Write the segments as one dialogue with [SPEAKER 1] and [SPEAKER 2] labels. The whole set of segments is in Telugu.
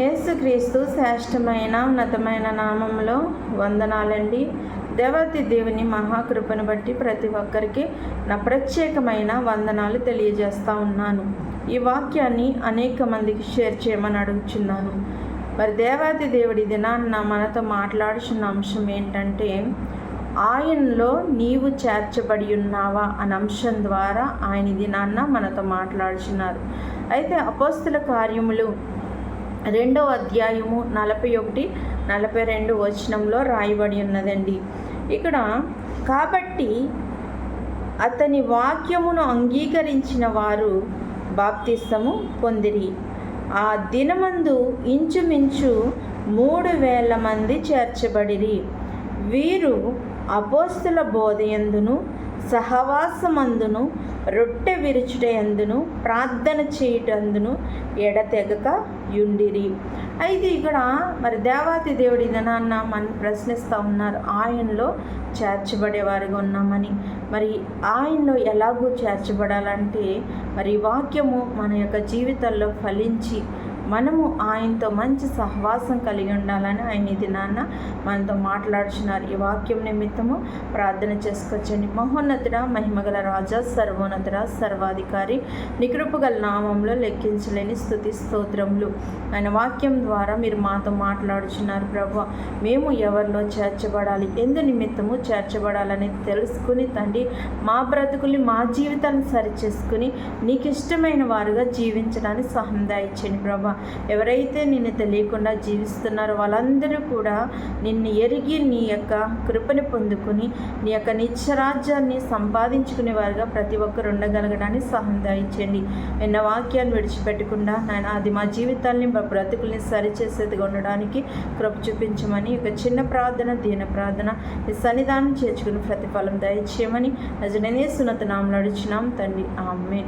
[SPEAKER 1] యేసుక్రీస్తు శ్రేష్టమైన ఉన్నతమైన నామంలో వందనాలండి. దేవతి దేవుని మహాకృపను బట్టి ప్రతి ఒక్కరికి నా ప్రత్యేకమైన వందనాలు తెలియజేస్తా ఉన్నాను. ఈ వాక్యాన్ని అనేక మందికి షేర్ చేయమని అడుగుచున్నాను. మరి దేవాది దేవుడి దినాన్న మనతో మాట్లాడుచున్న అంశం ఏంటంటే ఆయనలో నీవు చేర్చబడి ఉన్నావా అనే అంశం ద్వారా ఆయన దినాన్న మనతో మాట్లాడుచున్నారు. అయితే అపోస్తుల కార్యములు రెండవ అధ్యాయము నలభై ఒకటి నలభై రెండు వచనంలో రాయబడి ఉన్నదండి. ఇక్కడ కాబట్టి అతని వాక్యమును అంగీకరించిన వారు బాప్తిస్తము పొందిరి. ఆ దినమందు ఇంచుమించు మూడు వేల మంది చేర్చబడిరి. వీరు అపోస్తుల బోధయందును సహవాసమందును రొట్టె విరుచుటయందును ప్రార్థన చేయుటందును ఎడతెగక యుండిరి. అయితే ఇక్కడ మరి దేవాతి దేవుడి దినాన్న మన ప్రశ్నిస్తూ ఉన్నారు. ఆయనలో చేర్చబడేవారిగా ఉన్నామని. మరి ఆయనలో ఎలాగూ చేర్చబడాలంటే మరి వాక్యము మన యొక్క జీవితాల్లో ఫలించి మనము ఆయనతో మంచి సహవాసం కలిగి ఉండాలని ఆయన ఇది నాన్న మనతో మాట్లాడుచున్నారు. ఈ వాక్యం నిమిత్తము ప్రార్థన చేసుకొచ్చండి. మహోన్నతుడ మహిమగల రాజా సర్వోన్నతుడ సర్వాధికారి నికృపగల నామంలో లెక్కించలేని స్థుతి స్తోత్రములు. ఆయన వాక్యం ద్వారా మీరు మాతో మాట్లాడుచున్నారు ప్రభు. మేము ఎవరిలో చేర్చబడాలి. ఎందు నిమిత్తము చేర్చబడాలని తెలుసుకుని తండ్రి మా బ్రతుకుని మా జీవితాన్ని సరిచేసుకుని నీకు ఇష్టమైన వారుగా జీవించడానికి సహాయం ప్రభా. ఎవరైతే నిన్ను తెలియకుండా జీవిస్తున్నారో వాళ్ళందరూ కూడా నిన్ను ఎరిగి నీ యొక్క కృపని పొందుకుని నీ యొక్క నిత్యరాజ్యాన్ని సంపాదించుకునే వారుగా ప్రతి ఒక్కరు ఉండగలగడానికి సహాయం దాయించండి నిన్న వాక్యాన్ని విడిచిపెట్టకుండా నాయన అది మా జీవితాల్ని మా బ్రతుకుల్ని సరిచేసేదిగా ఉండడానికి కృప చూపించమని ఒక చిన్న ప్రార్థన దీన ప్రార్థన ఈ సన్నిధానం చేర్చుకుని ప్రతిఫలం దయచేయమని నజననే సున్నత నామలు అడిచినాం తండ్రి ఆమె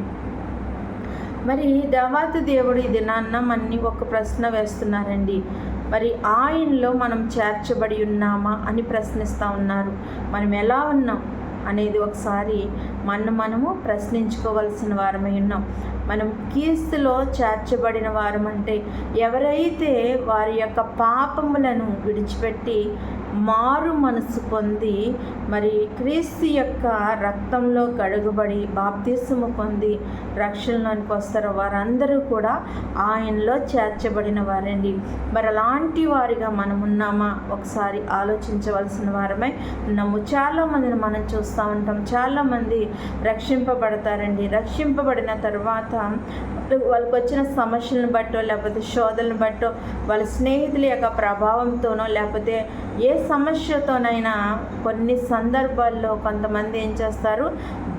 [SPEAKER 1] మరి దేవాత దేవుడు ఈ దినాన్న మన్ని ఒక ప్రశ్న వేస్తున్నారండి. మరి ఆయనలో మనం చేర్చబడి ఉన్నామా అని ప్రశ్నిస్తూ ఉన్నారు. మనం ఎలా ఉన్నాం అనేది ఒకసారి మన మనము ప్రశ్నించుకోవలసిన వారమై ఉన్నాం. మనం కీస్తులో చేర్చబడిన వారం అంటే ఎవరైతే వారి యొక్క పాపములను విడిచిపెట్టి మారు మనసు పొంది మరి క్రీస్తు యొక్క రక్తంలో గడుగుబడి బాప్తిసము పొంది రక్షణలోనికి వస్తారో వారందరూ కూడా ఆయనలో చేర్చబడిన వారండి. మరి అలాంటి వారిగా మనం ఉన్నామా? ఒకసారి ఆలోచించవలసిన వారమై ఉన్నాము. చాలామందిని మనం చూస్తూ ఉంటాం. చాలామంది రక్షింపబడతారండి. రక్షింపబడిన తర్వాత వాళ్ళకి వచ్చిన సమస్యలను బట్టో లేకపోతే శోధనను బట్టో వాళ్ళ స్నేహితుల యొక్క ప్రభావంతోనో లేకపోతే ఏ సమస్యతోనైనా కొన్ని సందర్భాల్లో కొంతమంది ఏం చేస్తారు?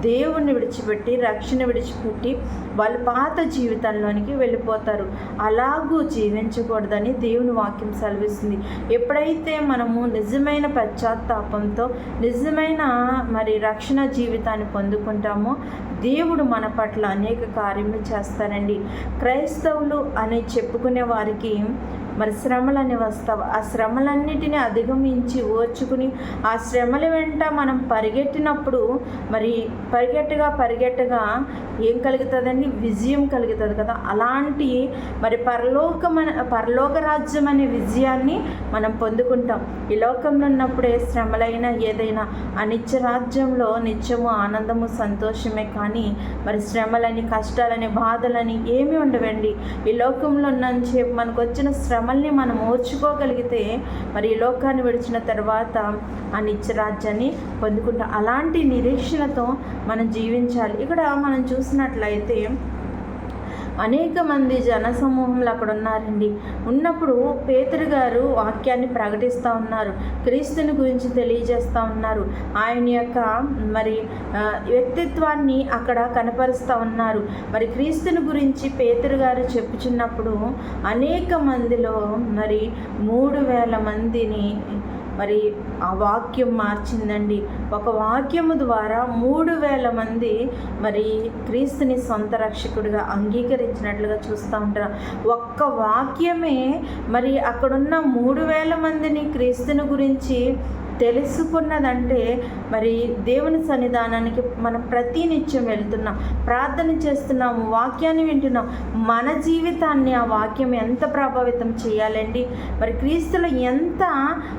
[SPEAKER 1] దేవుణ్ణి విడిచిపెట్టి రక్షణ విడిచిపెట్టి వాళ్ళ పాత జీవితంలోనికి వెళ్ళిపోతారు. అలాగూ జీవించకూడదని దేవుని వాక్యం సెలవిస్తుంది. ఎప్పుడైతే మనము నిజమైన పశ్చాత్తాపంతో నిజమైన మరి రక్షణ జీవితాన్ని పొందుకుంటామో దేవుడు మన పట్ల అనేక కార్యములు చేస్తారండి. క్రైస్తవులు అని చెప్పుకునే వారికి మరి శ్రమలని వస్తావు. ఆ శ్రమలన్నిటిని అధిగమించి ఓర్చుకుని ఆ శ్రమల వెంట మనం పరిగెట్టినప్పుడు మరి పరిగెట్టగా పరిగెట్టగా ఏం కలుగుతుందండి? విజయం కలుగుతుంది కదా. అలాంటి మరి పరలోకమన పరలోక రాజ్యం అనే విజయాన్ని మనం పొందుకుంటాం. ఈ లోకంలో ఉన్నప్పుడే శ్రమలైనా ఏదైనా ఆ నిత్య రాజ్యంలో నిత్యము ఆనందము సంతోషమే కానీ మరి శ్రమలని కష్టాలని బాధలని ఏమి ఉండవండి. ఈ లోకంలో ఉన్నంతసేపు మనకు వచ్చిన శ్రమ శ్రమల్ని మనం ఓర్చుకోగలిగితే మరి ఈ లోకాన్ని విడిచిన తర్వాత ఆ నిత్యరాజ్యాన్ని పొందుకుంటాం అలాంటి నిరీక్షణతో మనం జీవించాలి. ఇక్కడ మనం చూసినట్లయితే అనేక మంది జనసమూహంలో అక్కడ ఉన్నారండి. ఉన్నప్పుడు పేతురు గారు వాక్యాన్ని ప్రకటిస్తూ ఉన్నారు. క్రీస్తుని గురించి తెలియజేస్తూ ఉన్నారు. ఆయన యొక్క మరి వ్యక్తిత్వాన్ని అక్కడ కనపరుస్తూ ఉన్నారు. మరి క్రీస్తుని గురించి పేతురు గారు చెప్పుచున్నప్పుడు అనేక మందిలో మరి మూడు వేల మందిని మరి ఆ వాక్యం మార్చిందండి. ఒక వాక్యము ద్వారా మూడు వేల మంది మరి క్రీస్తుని సొంత రక్షకుడిగా అంగీకరించినట్లుగా చూస్తూ ఉంటారు. ఒక్క వాక్యమే మరి అక్కడున్న మూడు వేల మందిని క్రీస్తుని గురించి తెలుసుకున్నదంటే మరి దేవుని సన్నిధానానికి మనం ప్రతినిత్యం వెళ్తున్నాం. ప్రార్థన చేస్తున్నాము వాక్యాన్ని వింటున్నాం. మన జీవితాన్ని ఆ వాక్యం ఎంత ప్రభావితం చేయాలండి? మరి క్రీస్తులు ఎంత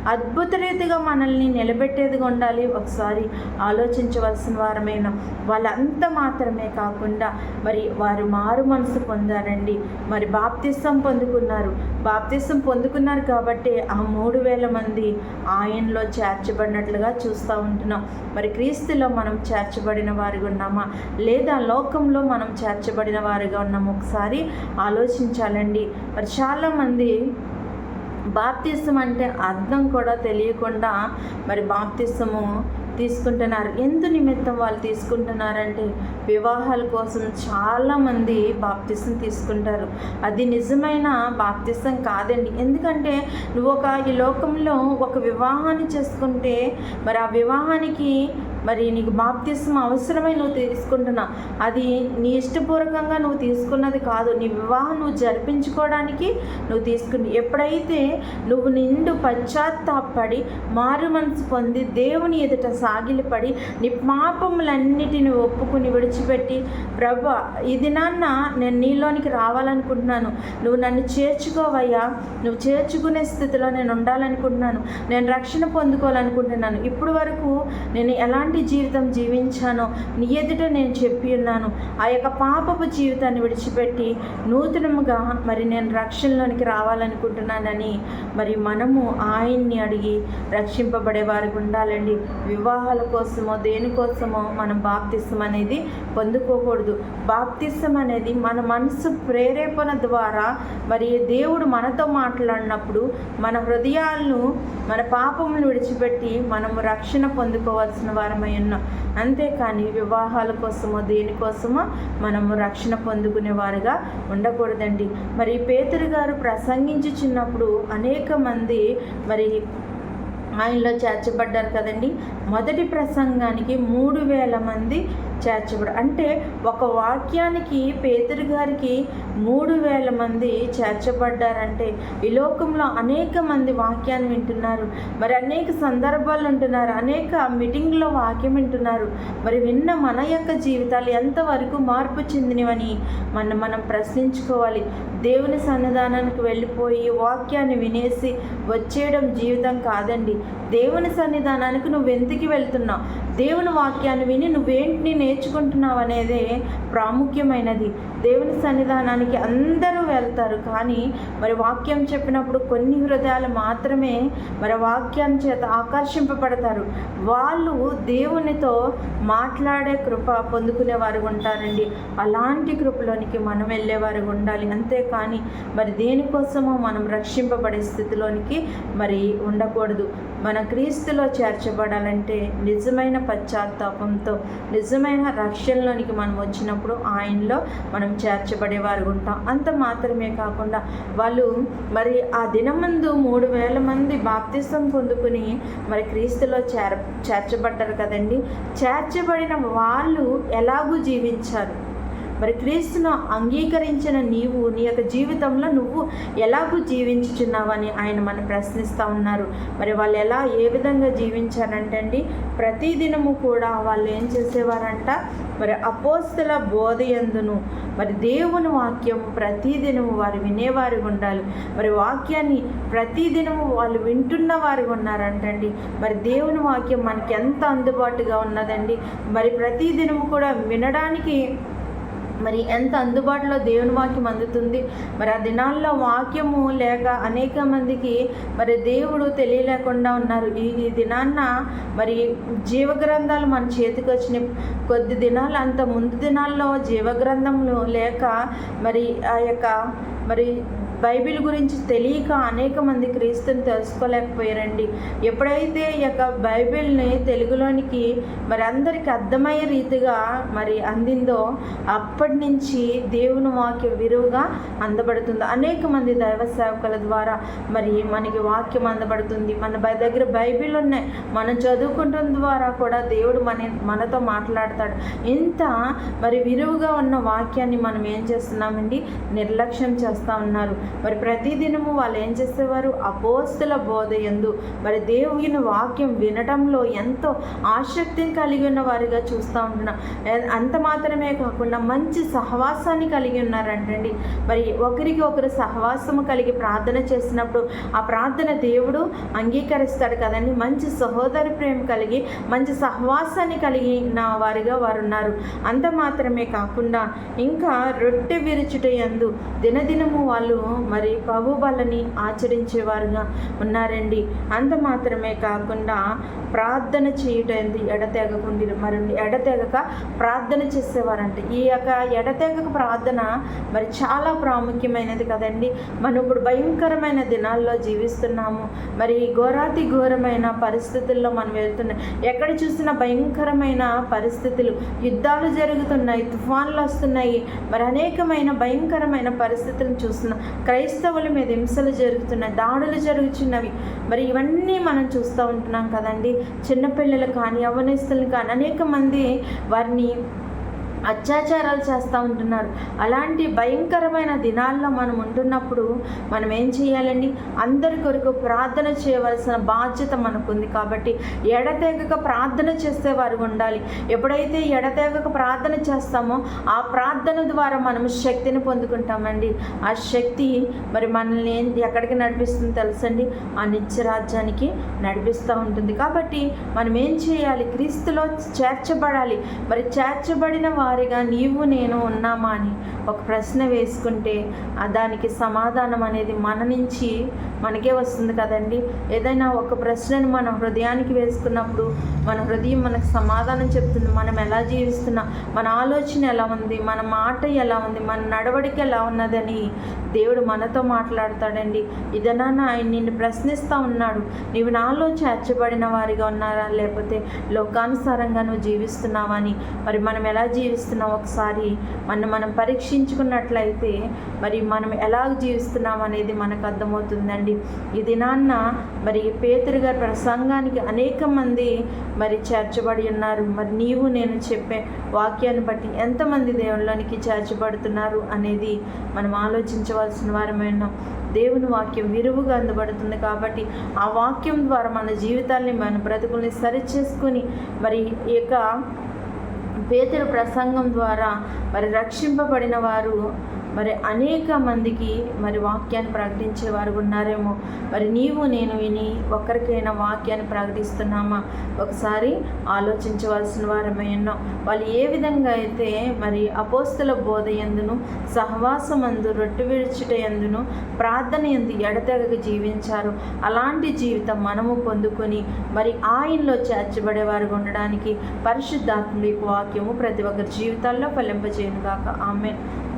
[SPEAKER 1] అద్భుత రీతిగా మనల్ని నిలబెట్టేదిగా ఉండాలి? ఒకసారి ఆలోచించవలసిన వారమైన వాళ్ళంత మాత్రమే కాకుండా మరి వారు మారు మనసు పొందారండి. మరి బాప్తిస్తం పొందుకున్నారు. బాప్తిసం పొందుకున్నారు కాబట్టి ఆ మూడు వేల మంది ఆయనలో చేర్చబడినట్లుగా చూస్తూ ఉంటున్నాం. మరి క్రీస్తులో మనం చేర్చబడిన వారిగా ఉన్నామా? లేదా లోకంలో మనం చేర్చబడిన వారిగా ఉన్నాము? ఒకసారి ఆలోచించాలండి. మరి చాలామంది బాప్తిసం అంటే అర్థం కూడా తెలియకుండా మరి బాప్తిసము తీసుకుంటున్నారు. ఎందు నిమిత్తం వాళ్ళు తీసుకుంటున్నారంటే వివాహాల కోసం చాలామంది బాప్తిసం తీసుకుంటారు. అది నిజమైన బాప్తిసం కాదండి. ఎందుకంటే నువ్వు ఒక ఈ లోకంలో ఒక వివాహాన్ని చేసుకుంటే మరి ఆ వివాహానికి మరి నీకు బాప్తిస్మ అవసరమై నువ్వు తీసుకుంటున్నా. అది నీ ఇష్టపూర్వకంగా నువ్వు తీసుకున్నది కాదు. నీ వివాహం నువ్వు జరిపించుకోవడానికి నువ్వు తీసుకుని ఎప్పుడైతే నువ్వు నిండు పశ్చాత్తాపడి మారు మనసు పొంది దేవుని ఎదుట సాగిలిపడి నీ పాపములన్నిటిని ఒప్పుకుని విడిచిపెట్టి ప్రభు ఇది నాన్న నేను నీలోనికి రావాలనుకుంటున్నాను. నువ్వు నన్ను చేర్చుకోవయ్యా. నువ్వు చేర్చుకునే స్థితిలో నేను ఉండాలనుకుంటున్నాను. నేను రక్షణ పొందుకోవాలనుకుంటున్నాను. ఇప్పుడు వరకు నేను ఎలాంటి జీవితం జీవించానో నీ ఎదుట నేను చెప్పి ఉన్నాను. ఆ యొక్క పాపపు జీవితాన్ని విడిచిపెట్టి నూతనముగా మరి నేను రక్షణలోనికి రావాలనుకుంటున్నానని మరి మనము ఆయన్ని అడిగి రక్షింపబడే వారికి ఉండాలండి. వివాహాల కోసమో దేనికోసమో మనం బాప్తిసం అనేది పొందుకోకూడదు. బాప్తిసం అనేది మన మనసు ప్రేరేపణ ద్వారా మరి దేవుడు మనతో మాట్లాడినప్పుడు మన హృదయాలను మన పాపములు విడిచిపెట్టి మనము రక్షణ పొందుకోవాల్సిన వారమై ఉన్నాం. అంతేకాని వివాహాల కోసమో దేనికోసమో మనము రక్షణ పొందుకునే వారుగా ఉండకూడదండి. మరి పేతురు గారు ప్రసంగించుచున్నప్పుడు అనేక మంది మరి ఆయనలో చేర్చబడ్డారు కదండి. మొదటి ప్రసంగానికి మూడు వేల మంది చేర్చబడు. అంటే ఒక వాక్యానికి పేతురు గారికి మూడు వేల మంది చేర్చబడ్డారంటే ఈ లోకంలో అనేక మంది వాక్యాన్ని వింటున్నారు. మరి అనేక సందర్భాలు ఉంటున్నారు అనేక మీటింగ్లో వాక్యం వింటున్నారు. మరి విన్న మన యొక్క జీవితాలు ఎంతవరకు మార్పు చెందినవని మనం మనం ప్రశ్నించుకోవాలి. దేవుని సన్నిధానానికి వెళ్ళిపోయి వాక్యాన్ని వినేసి వచ్చేయడం జీవితం కాదండి. దేవుని సన్నిధానానికి నువ్వు ఎందుకు వెళ్తున్నావు? దేవుని వాక్యాన్ని విని నువ్వేంటిని నేర్చుకుంటున్నావు అనేదే ప్రాముఖ్యమైనది. దేవుని సన్నిధానానికి అందరూ వెళ్తారు. కానీ మరి వాక్యం చెప్పినప్పుడు కొన్ని హృదయాలు మాత్రమే మరి వాక్యం చేత ఆకర్షింపబడతారు. వాళ్ళు దేవునితో మాట్లాడే కృప పొందుకునే వారు ఉంటారండి. అలాంటి కృపలోనికి మనం వెళ్ళేవారు ఉండాలి. అంతేకాని మరి దేనికోసమో మనం రక్షింపబడే స్థితిలోనికి మరి ఉండకూడదు. మన క్రీస్తులో చేర్చబడాలంటే నిజమైన పశ్చాత్తాపంతో నిజమైన రక్షణలోనికి మనం వచ్చినప్పుడు ఆయనలో మనం చేర్చబడేవారు ఉంటాం. అంత మాత్రమే కాకుండా వాళ్ళు మరి ఆ దినమందు మూడు వేల మంది బాప్తిసం పొందుకుని మరి క్రీస్తులో చేర చేర్చబడ్డారు కదండి. చేర్చబడిన వాళ్ళు ఎలాగూ జీవించారు? మరి క్రీస్తును అంగీకరించిన నీవు నీ యొక్క జీవితంలో నువ్వు ఎలాగూ జీవించుచున్నావని ఆయన మనం ప్రశ్నిస్తూ ఉన్నారు. మరి వాళ్ళు ఎలా ఏ విధంగా జీవించారంటే అండి ప్రతిదినము కూడా వాళ్ళు ఏం చేసేవారంట మరి అపోస్తుల బోధ ఎందును మరి దేవుని వాక్యము ప్రతిదినము వారు వినేవారు ఉండాలి. మరి వాక్యాన్ని ప్రతిదినము వాళ్ళు వింటున్న వారు ఉన్నారంటండి మరి దేవుని వాక్యం మనకి ఎంత అందుబాటుగా ఉన్నదండి. మరి ప్రతిదినము కూడా వినడానికి మరి ఎంత అందుబాటులో దేవుని వాక్యం అందుతుంది? మరి ఆ దినాల్లో వాక్యము లేక అనేక మందికి మరి దేవుడు తెలియలేకుండా ఉన్నారు. ఈ ఈ దినాన్న మరి జీవగ్రంథాలు మన చేతికి వచ్చిన కొద్ది దినాలు అంత ముందు దినాల్లో జీవగ్రంథములు లేక మరి ఆ యొక్క మరి బైబిల్ గురించి తెలియక అనేక మంది క్రీస్తుని తెలుసుకోలేకపోయారండి. ఎప్పుడైతే ఈ యొక్క బైబిల్ని తెలుగులోనికి మరి అందరికి అర్థమయ్యే రీతిగా మరి అందిందో అప్పటి నుంచి దేవుని వాక్యం విరువుగా అందబడుతుంది. అనేక మంది దైవ సేవకుల ద్వారా మరి మనకి వాక్యం అందబడుతుంది. మన బై దగ్గర బైబిల్ ఉన్నాయి. మనం చదువుకుంటున్న ద్వారా కూడా దేవుడు మన మనతో మాట్లాడతాడు. ఇంత మరి విరువుగా ఉన్న వాక్యాన్ని మనం ఏం చేస్తున్నామండి? నిర్లక్ష్యం చేస్తూ ఉన్నారు. మరి ప్రతిదినము వాళ్ళు ఏం చేసేవారు? అపోస్తుల బోధ ఎందు మరి దేవుని వాక్యం వినటంలో ఎంతో ఆసక్తిని కలిగి ఉన్న వారిగా చూస్తూ ఉంటున్నాం. అంత మాత్రమే కాకుండా మంచి సహవాసాన్ని కలిగి ఉన్నారంటండి. మరి ఒకరికి ఒకరు సహవాసము కలిగి ప్రార్థన చేసినప్పుడు ఆ ప్రార్థన దేవుడు అంగీకరిస్తాడు కదండి. మంచి సహోదరి ప్రేమ కలిగి మంచి సహవాసాన్ని కలిగిన వారిగా వారు ఉన్నారు అంత మాత్రమే కాకుండా ఇంకా రొట్టె విరుచుట యందు దినదినము వాళ్ళు మరి ప్రభుబలని ఆచరించేవారుగా ఉన్నారండి. అంత మాత్రమే కాకుండా ప్రార్థన చేయుట ఎడతెగకుండా మరి ఎడతెగక ప్రార్థన చేసేవారంట. ఈ యొక్క ఎడతెగక ప్రార్థన మరి చాలా ప్రాముఖ్యమైనది కదండి. మనం ఇప్పుడు భయంకరమైన దినాల్లో జీవిస్తున్నాము. మరి ఘోరాతి ఘోరమైన పరిస్థితుల్లో మనం వెళ్తున్నాం. ఎక్కడ చూసినా భయంకరమైన పరిస్థితులు యుద్ధాలు జరుగుతున్నాయి తుఫాన్లు వస్తున్నాయి. మరి అనేకమైన భయంకరమైన పరిస్థితులను చూస్తున్నాం. క్రైస్తవుల మీద హింసలు జరుగుతున్నాయి దాడులు జరుగుతున్నవి మరి ఇవన్నీ మనం చూస్తూ ఉంటున్నాం కదండి. చిన్నపిల్లలు కానీ యవనస్తులు కానీ అనేక మంది వారిని అత్యాచారాలు చేస్తూ ఉంటున్నారు. అలాంటి భయంకరమైన దినాల్లో మనం ఉంటున్నప్పుడు మనం ఏం చేయాలండి? అందరి కొరకు ప్రార్థన చేయవలసిన బాధ్యత మనకుంది కాబట్టి ఎడతెగక ప్రార్థన చేసే వారు ఉండాలి. ఎప్పుడైతే ఎడతెగక ప్రార్థన చేస్తామో ఆ ప్రార్థన ద్వారా మనం శక్తిని పొందుకుంటామండి. ఆ శక్తి మరి మనల్ని ఎక్కడికి నడిపిస్తుంది తెలుసండి? ఆ నిత్యరాజ్యానికి నడిపిస్తూ ఉంటుంది. కాబట్టి మనం ఏం చేయాలి? క్రీస్తులో చేర్చబడాలి. మరి చేర్చబడిన వారు వారిగా నీవు నేను ఉన్నామా అని ఒక ప్రశ్న వేసుకుంటే దానికి సమాధానం అనేది మన నుంచి మనకే వస్తుంది కదండి. ఏదైనా ఒక ప్రశ్నను మన హృదయానికి వేసుకున్నప్పుడు మన హృదయం మనకు సమాధానం చెప్తుంది. మనం ఎలా జీవిస్తున్నాం మన ఆలోచన ఎలా ఉంది మన మాట ఎలా ఉంది మన నడవడిక ఎలా ఉన్నదని దేవుడు మనతో మాట్లాడతాడండి. ఇదనా ఆయన నిన్ను ప్రశ్నిస్తూ ఉన్నాడు. నీవు నాలో చేర్చబడిన వారిగా ఉన్నారా? లేకపోతే లోకానుసారంగా నువ్వు జీవిస్తున్నావా అని? మరి మనం ఎలా జీవిస్తున్నాం ఒకసారి. మనం మనం పరీక్షించుకున్నట్లయితే మరి మనం ఎలా జీవిస్తున్నాం అనేది మనకు అర్థమవుతుందండి. ఈ దినాన్న మరి పేతురు గారి ప్రసంగానికి అనేక మంది మరి చేర్చబడి ఉన్నారు. మరి నీవు నేను చెప్పే వాక్యాన్ని బట్టి ఎంతమంది దేవుళ్ళనికి చేర్చబడుతున్నారు అనేది మనం ఆలోచించవలసిన వారమైన దేవుని వాక్యం విరువుగా అందుబడుతుంది కాబట్టి ఆ వాక్యం ద్వారా మన జీవితాల్ని మన బ్రతుకుల్ని సరిచేసుకొని మరి ఈ యొక్క పేతురు ప్రసంగం ద్వారా మరి రక్షింపబడిన వారు మరి అనేక మందికి మరి వాక్యాన్ని ప్రకటించే వారు ఉన్నారేమో. మరి నీవు నేను విని ఒక్కరికైనా వాక్యాన్ని ప్రకటిస్తున్నామా? ఒకసారి ఆలోచించవలసిన వారమై ఉన్నాం. వాళ్ళు ఏ విధంగా అయితే మరి అపోస్తుల బోధ ఎందును సహవాసమందు రొట్టె విడుచుట ఎందును ప్రార్థన ఎందు ఎడతెగక జీవించారు అలాంటి జీవితం మనము పొందుకొని మరి ఆయనలో చేర్చబడేవారుగా ఉండడానికి పరిశుద్ధాత్మ వాక్యము ప్రతి ఒక్కరి జీవితాల్లో ఫలింపజేయను గాక ఆమె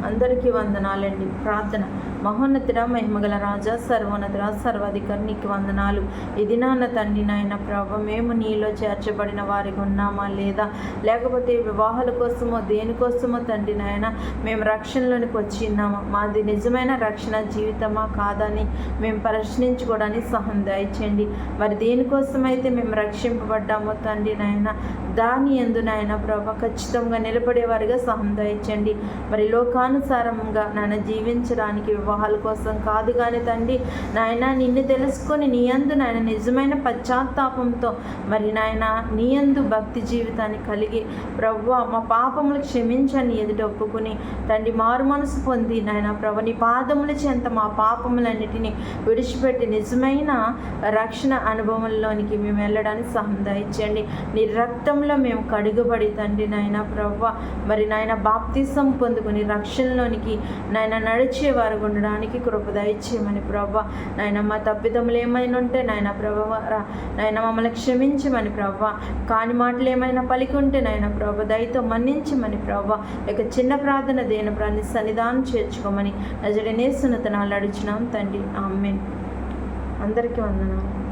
[SPEAKER 1] అందరికీ వందనాలండి. ప్రార్థన. మహోన్నతుడ మహిమగల రాజా సర్వోన్నతుడ సర్వాధికారి నీకు వందనాలు. ఇది నాన్న తండ్రి నాయన ప్రభ మేము నీలో చేర్చబడిన వారికి ఉన్నామా లేదా? లేకపోతే వివాహాల కోసమో దేనికోసమో తండ్రి నాయన మేము రక్షణలోనికి వచ్చి ఉన్నామా? మాది నిజమైన రక్షణ జీవితమా కాదని మేము ప్రశ్నించుకోవడానికి సహం దయచేయండి. మరి దేనికోసమైతే మేము రక్షింపబడ్డామో తండ్రి నాయన దాని ఎందు నాయన ప్రభ ఖచ్చితంగా నిలబడేవారిగా సహం దయచేయండి. మరి లోకానుసారంగా నన్ను జీవించడానికి మోహాల కోసం కాదు కానీ తండ్రి నాయన నిన్ను తెలుసుకొని నీ అందు నాయన నిజమైన పశ్చాత్తాపంతో మరి నాయన నీ అందు భక్తి జీవితాన్ని కలిగి ప్రవ్వ మా పాపములు క్షమించని ఎదుట ఒప్పుకుని తండ్రి మారు మనసు పొంది నాయన ప్రభు నీ పాదముల చెంత మా పాపములన్నిటినీ విడిచిపెట్టి నిజమైన రక్షణ అనుభవంలోనికి మేము వెళ్ళడానికి సహం దయచేయండి. నీ రక్తంలో మేము కడుగుబడి తండ్రి నాయన ప్రవ్వ మరి నాయన బాప్తిసం పొందుకుని రక్షణలోనికి నాయన నడిచేవారు ఉండడానికి కృప దయచేయమని ప్రవ్వ. నాయన మా తప్పిదములు ఏమైనా ఉంటే నాయన ప్రభవ నాయన మమ్మల్ని క్షమించమని ప్రవ్వ. కాని మాటలు ఏమైనా పలికి ఉంటే నాయన ప్రభ దయతో మన్నించమని ప్రవ్వ. ఇక చిన్న ప్రార్థన దేని ప్రాణి సన్నిధానం చేర్చుకోమని నజడనేసునతనాలు అడిచినాం తండ్రి. ఆమెన్. అందరికీ వందనాలు.